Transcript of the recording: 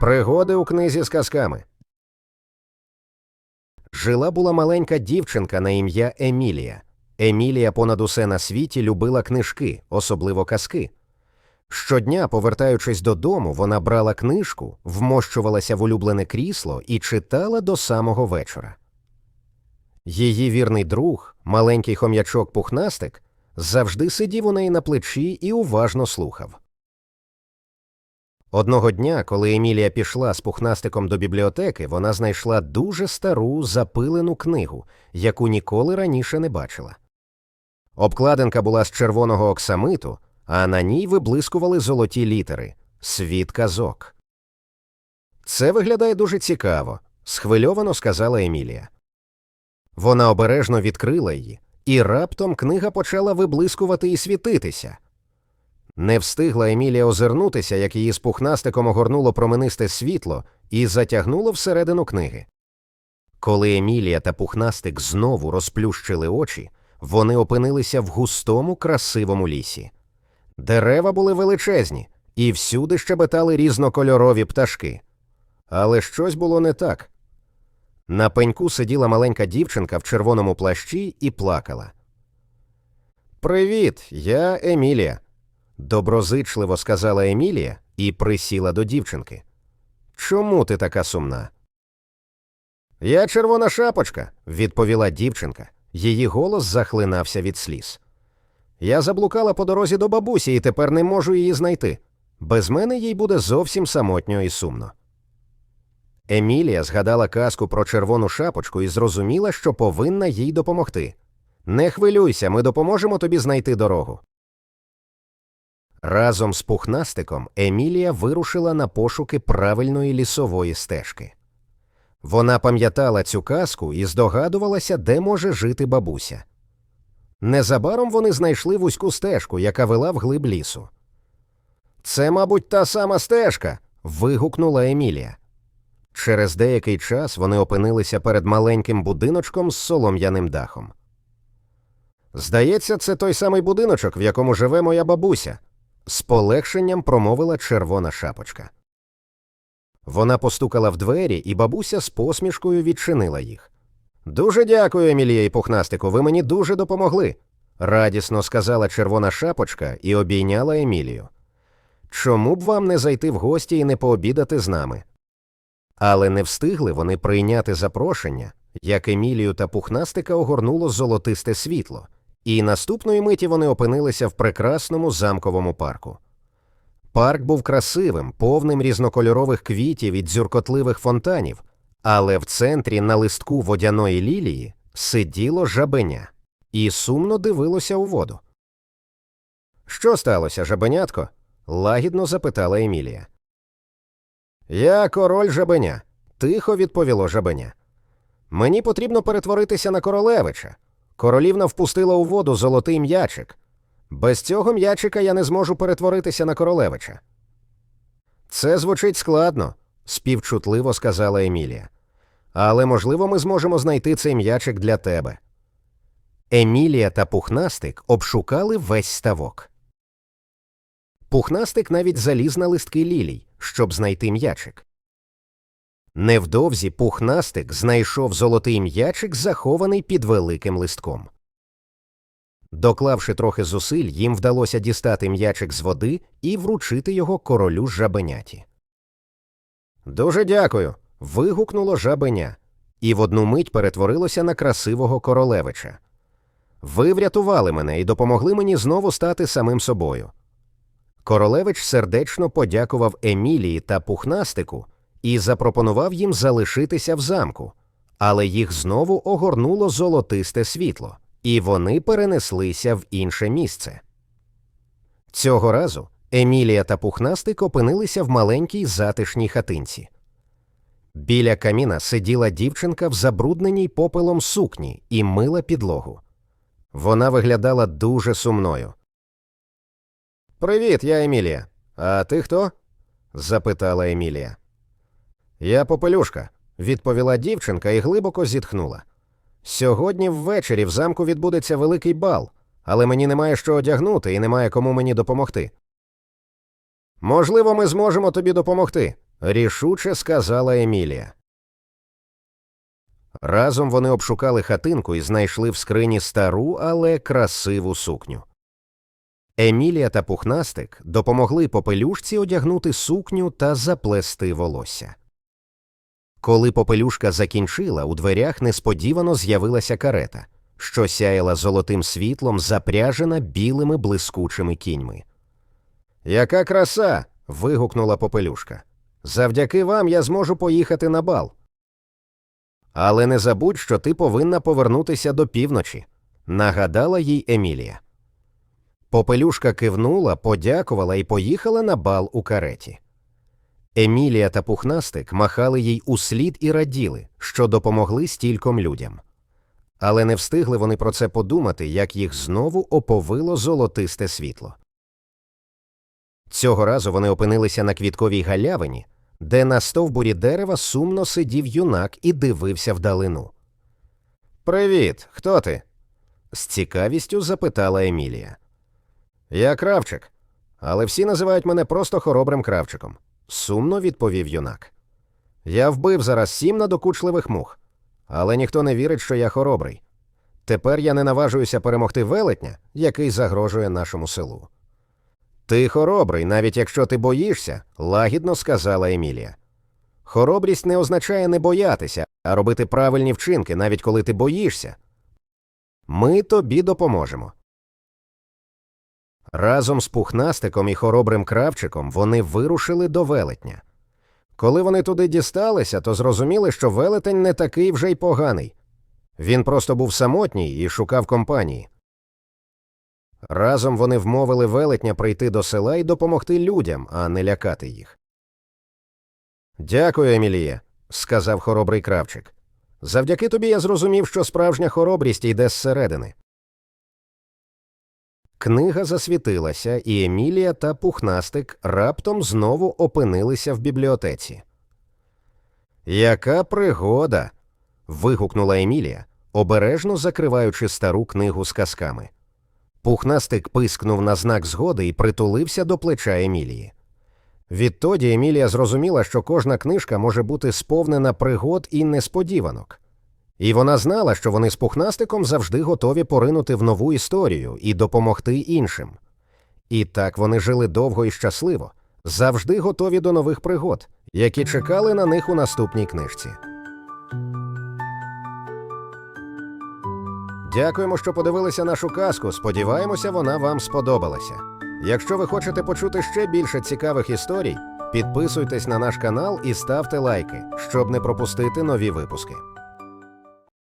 Пригоди у книзі з казками. Жила була маленька дівчинка на ім'я Емілія. Емілія понад усе на світі любила книжки, особливо казки. Щодня, повертаючись додому, вона брала книжку, вмощувалася в улюблене крісло і читала до самого вечора. Її вірний друг, маленький хом'ячок пухнастик, завжди сидів у неї на плечі і уважно слухав. Одного дня, коли Емілія пішла з пухнастиком до бібліотеки, вона знайшла дуже стару запилену книгу, яку ніколи раніше не бачила. Обкладинка була з червоного оксамиту, а на ній виблискували золоті літери Світ казок. Це виглядає дуже цікаво, схвильовано сказала Емілія. Вона обережно відкрила її, і раптом книга почала виблискувати і світитися. Не встигла Емілія озирнутися, як її з пухнастиком огорнуло променисте світло і затягнуло всередину книги. Коли Емілія та пухнастик знову розплющили очі, вони опинилися в густому красивому лісі. Дерева були величезні, і всюди щебетали різнокольорові пташки. Але щось було не так. На пеньку сиділа маленька дівчинка в червоному плащі і плакала. Привіт, я Емілія. Доброзичливо сказала Емілія і присіла до дівчинки. Чому ти така сумна? Я червона шапочка, відповіла дівчинка. Її голос захлинався від сліз. Я заблукала по дорозі до бабусі і тепер не можу її знайти. Без мене їй буде зовсім самотньо і сумно. Емілія згадала казку про червону шапочку і зрозуміла, що повинна їй допомогти. Не хвилюйся, ми допоможемо тобі знайти дорогу. Разом з пухнастиком Емілія вирушила на пошуки правильної лісової стежки. Вона пам'ятала цю казку і здогадувалася, де може жити бабуся. Незабаром вони знайшли вузьку стежку, яка вела вглиб лісу. Це, мабуть, та сама стежка. вигукнула Емілія. Через деякий час вони опинилися перед маленьким будиночком з солом'яним дахом. Здається, це той самий будиночок, в якому живе моя бабуся, з полегшенням промовила червона шапочка. Вона постукала в двері, і бабуся з посмішкою відчинила їх. Дуже дякую, Емілія і пухнастику, ви мені дуже допомогли, радісно сказала червона шапочка і обійняла Емілію. Чому б вам не зайти в гості і не пообідати з нами? Але не встигли вони прийняти запрошення, як Емілію та пухнастика огорнуло золотисте світло, і наступної миті вони опинилися в прекрасному замковому парку. Парк був красивим, повним різнокольорових квітів і дзюркотливих фонтанів, але в центрі на листку водяної лілії сиділо жабеня і сумно дивилося у воду. Що сталося, жабенятко? лагідно запитала Емілія. Я король жабеня, тихо відповіло жабеня. Мені потрібно перетворитися на королевича. Королівна впустила у воду золотий м'ячик. Без цього м'ячика я не зможу перетворитися на королевича. Це звучить складно, співчутливо сказала Емілія. Але, можливо, ми зможемо знайти цей м'ячик для тебе. Емілія та пухнастик обшукали весь ставок. Пухнастик навіть заліз на листки лілій, щоб знайти м'ячик. Невдовзі пухнастик знайшов золотий м'ячик, захований під великим листком. Доклавши трохи зусиль, їм вдалося дістати м'ячик з води і вручити його королю жабеняті. Дуже дякую. вигукнуло жабеня, і в одну мить перетворилося на красивого королевича. Ви врятували мене і допомогли мені знову стати самим собою. Королевич сердечно подякував Емілії та пухнастику і запропонував їм залишитися в замку, але їх знову огорнуло золотисте світло, і вони перенеслися в інше місце. Цього разу Емілія та пухнастик опинилися в маленькій затишній хатинці. Біля каміна сиділа дівчинка в забрудненій попелом сукні і мила підлогу. Вона виглядала дуже сумною. Привіт, я Емілія. А ти хто? запитала Емілія. Я попелюшка, відповіла дівчинка і глибоко зітхнула. Сьогодні ввечері в замку відбудеться великий бал, але мені немає що одягнути і немає кому мені допомогти. Можливо, ми зможемо тобі допомогти, рішуче сказала Емілія. Разом вони обшукали хатинку і знайшли в скрині стару, але красиву сукню. Емілія та пухнастик допомогли попелюшці одягнути сукню та заплести волосся. Коли попелюшка закінчила, у дверях несподівано з'явилася карета, що сяяла золотим світлом, запряжена білими блискучими кіньми. Яка краса. вигукнула попелюшка. Завдяки вам я зможу поїхати на бал. Але не забудь, що ти повинна повернутися до півночі, нагадала їй Емілія. Попелюшка кивнула, подякувала і поїхала на бал у кареті. Емілія та пухнастик махали їй услід і раділи, що допомогли стільком людям. Але не встигли вони про це подумати, як їх знову оповило золотисте світло. Цього разу вони опинилися на квітковій галявині, де на стовбурі дерева сумно сидів юнак і дивився вдалину. Привіт, хто ти? з цікавістю запитала Емілія. Я кравчик, але всі називають мене просто хоробрим кравчиком, сумно відповів юнак. Я вбив зараз сім надокучливих мух, але ніхто не вірить, що я хоробрий. Тепер я не наважуюся перемогти велетня, який загрожує нашому селу. Ти хоробрий, навіть якщо ти боїшся, лагідно сказала Емілія. Хоробрість не означає не боятися, а робити правильні вчинки, навіть коли ти боїшся. Ми тобі допоможемо. Разом з пухнастиком і хоробрим кравчиком вони вирушили до велетня. Коли вони туди дісталися, то зрозуміли, що велетень не такий вже й поганий. Він просто був самотній і шукав компанії. Разом вони вмовили велетня прийти до села і допомогти людям, а не лякати їх. Дякую, Емілія, сказав хоробрий кравчик. Завдяки тобі я зрозумів, що справжня хоробрість йде зсередини. Книга засвітилася, і Емілія та пухнастик раптом знову опинилися в бібліотеці. Яка пригода. вигукнула Емілія, обережно закриваючи стару книгу з казками. Пухнастик пискнув на знак згоди і притулився до плеча Емілії. Відтоді Емілія зрозуміла, що кожна книжка може бути сповнена пригод і несподіванок. І вона знала, що вони з пухнастиком завжди готові поринути в нову історію і допомогти іншим. І так вони жили довго і щасливо, завжди готові до нових пригод, які чекали на них у наступній книжці. Дякуємо, що подивилися нашу казку. Сподіваємося, вона вам сподобалася. Якщо ви хочете почути ще більше цікавих історій, підписуйтесь на наш канал і ставте лайки, щоб не пропустити нові випуски.